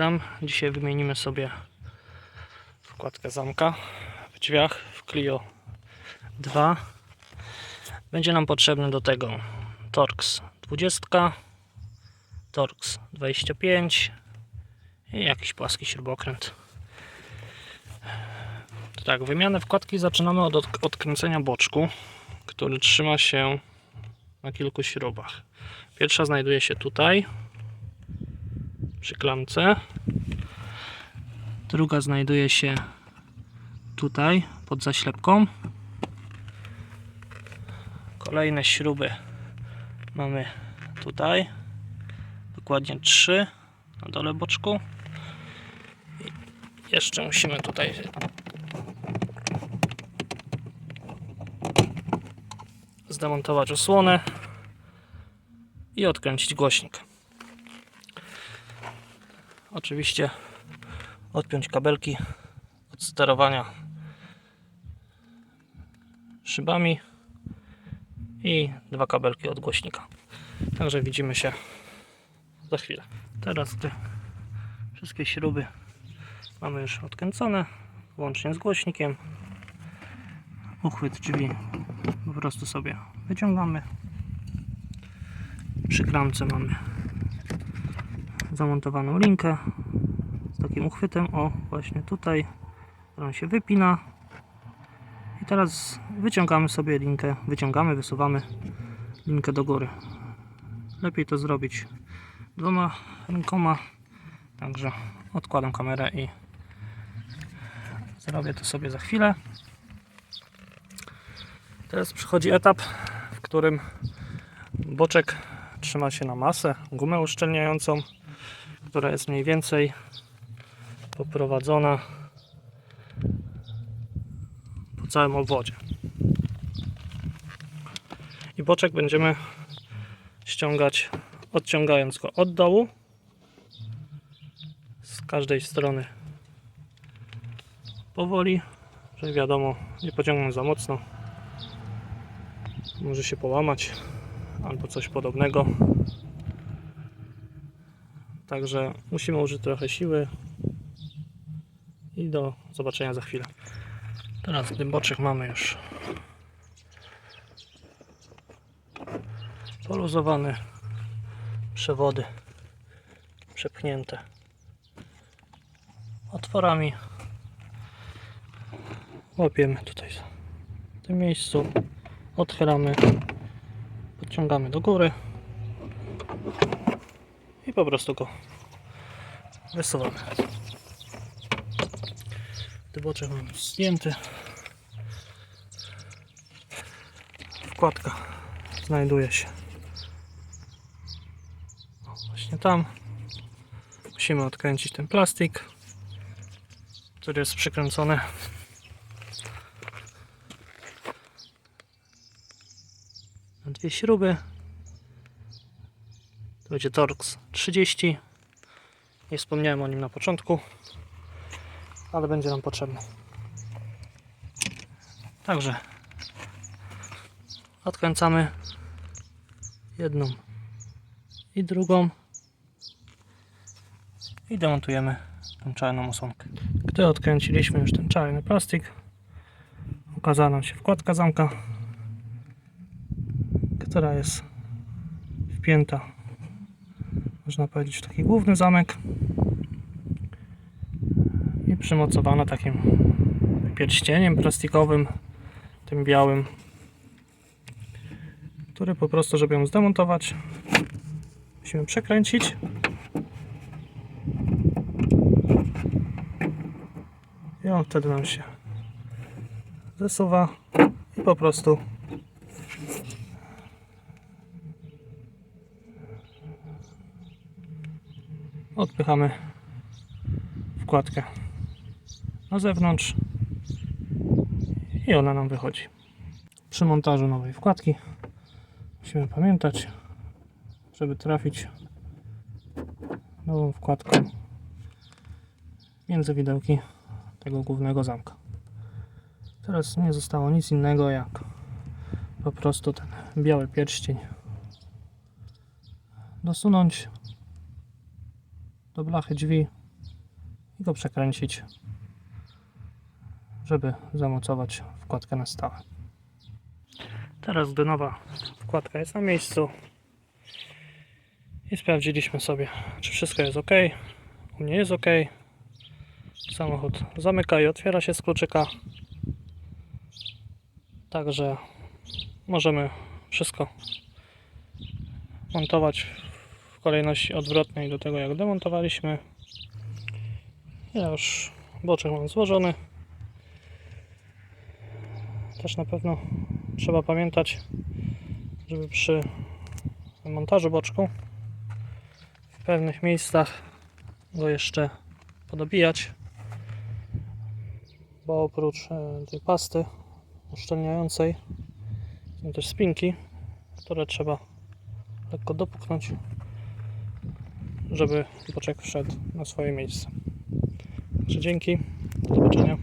Witam. Dzisiaj wymienimy sobie wkładkę zamka w drzwiach w Clio 2. Będzie nam potrzebny do tego Torx 20, Torx 25 i jakiś płaski śrubokręt. Tak, wymianę wkładki zaczynamy od od- odkręcenia boczku, który trzyma się na kilku śrubach. Pierwsza znajduje się tutaj przy klamce. Druga znajduje się tutaj pod zaślepką. Kolejne śruby mamy tutaj. Dokładnie trzy na dole boczku. I jeszcze musimy tutaj zdemontować osłonę i odkręcić głośnik. Oczywiście odpiąć kabelki od sterowania szybami i dwa kabelki od głośnika. Także widzimy się za chwilę. Teraz te wszystkie śruby mamy już odkręcone, łącznie z głośnikiem. Uchwyt drzwi po prostu sobie wyciągamy. Przy klamce mamy zamontowaną linkę z takim uchwytem, o właśnie tutaj, którą się wypina i teraz wyciągamy sobie linkę, wyciągamy, wysuwamy linkę do góry. Lepiej to zrobić dwoma rękoma, także odkładam kamerę i zrobię to sobie za chwilę. Teraz przychodzi etap, w którym boczek trzyma się na masę, gumę uszczelniającą, która jest mniej więcej poprowadzona po całym obwodzie. I boczek będziemy ściągać, odciągając go od dołu z każdej strony powoli, żeby wiadomo, nie pociągnąć za mocno. Może się połamać albo coś podobnego. Także musimy użyć trochę siły i do zobaczenia za chwilę. Teraz gdy boczek mamy już poluzowany, przewody przepchnięte otworami. Łapiemy tutaj w tym miejscu, otwieramy, podciągamy do góry po prostu go wysuwamy. Gdy boczek mamy zdjęty, wkładka znajduje się właśnie tam. Musimy odkręcić ten plastik, który jest przykręcony na dwie śruby. Będzie Torx 30. Nie wspomniałem o nim na początku, ale będzie nam potrzebny. Także odkręcamy jedną i drugą i demontujemy tą czarną osłonkę. Gdy odkręciliśmy już ten czarny plastik, ukazała nam się wkładka zamka, która jest wpięta, można powiedzieć, taki główny zamek i przymocowana takim pierścieniem plastikowym, tym białym, który po prostu, żeby ją zdemontować, musimy przekręcić. I on wtedy nam się zesuwa i po prostu odpychamy wkładkę na zewnątrz i ona nam wychodzi. Przy montażu nowej wkładki musimy pamiętać, żeby trafić nową wkładką między widełki tego głównego zamka. Teraz nie zostało nic innego jak po prostu ten biały pierścień dosunąć do blachy drzwi go przekręcić, żeby zamocować wkładkę na stałe. Teraz, gdy nowa wkładka jest na miejscu i sprawdziliśmy sobie, czy wszystko jest ok, u mnie jest ok, samochód zamyka i otwiera się z kluczyka, także możemy wszystko montować w kolejności odwrotnej do tego jak demontowaliśmy. Ja już boczek mam złożony. Też na pewno trzeba pamiętać, żeby przy montażu boczku w pewnych miejscach go jeszcze podobijać, bo oprócz e, tej pasty uszczelniającej są też spinki, które trzeba lekko dopuknąć, żeby boczek wszedł na swoje miejsce. Także dzięki, do zobaczenia.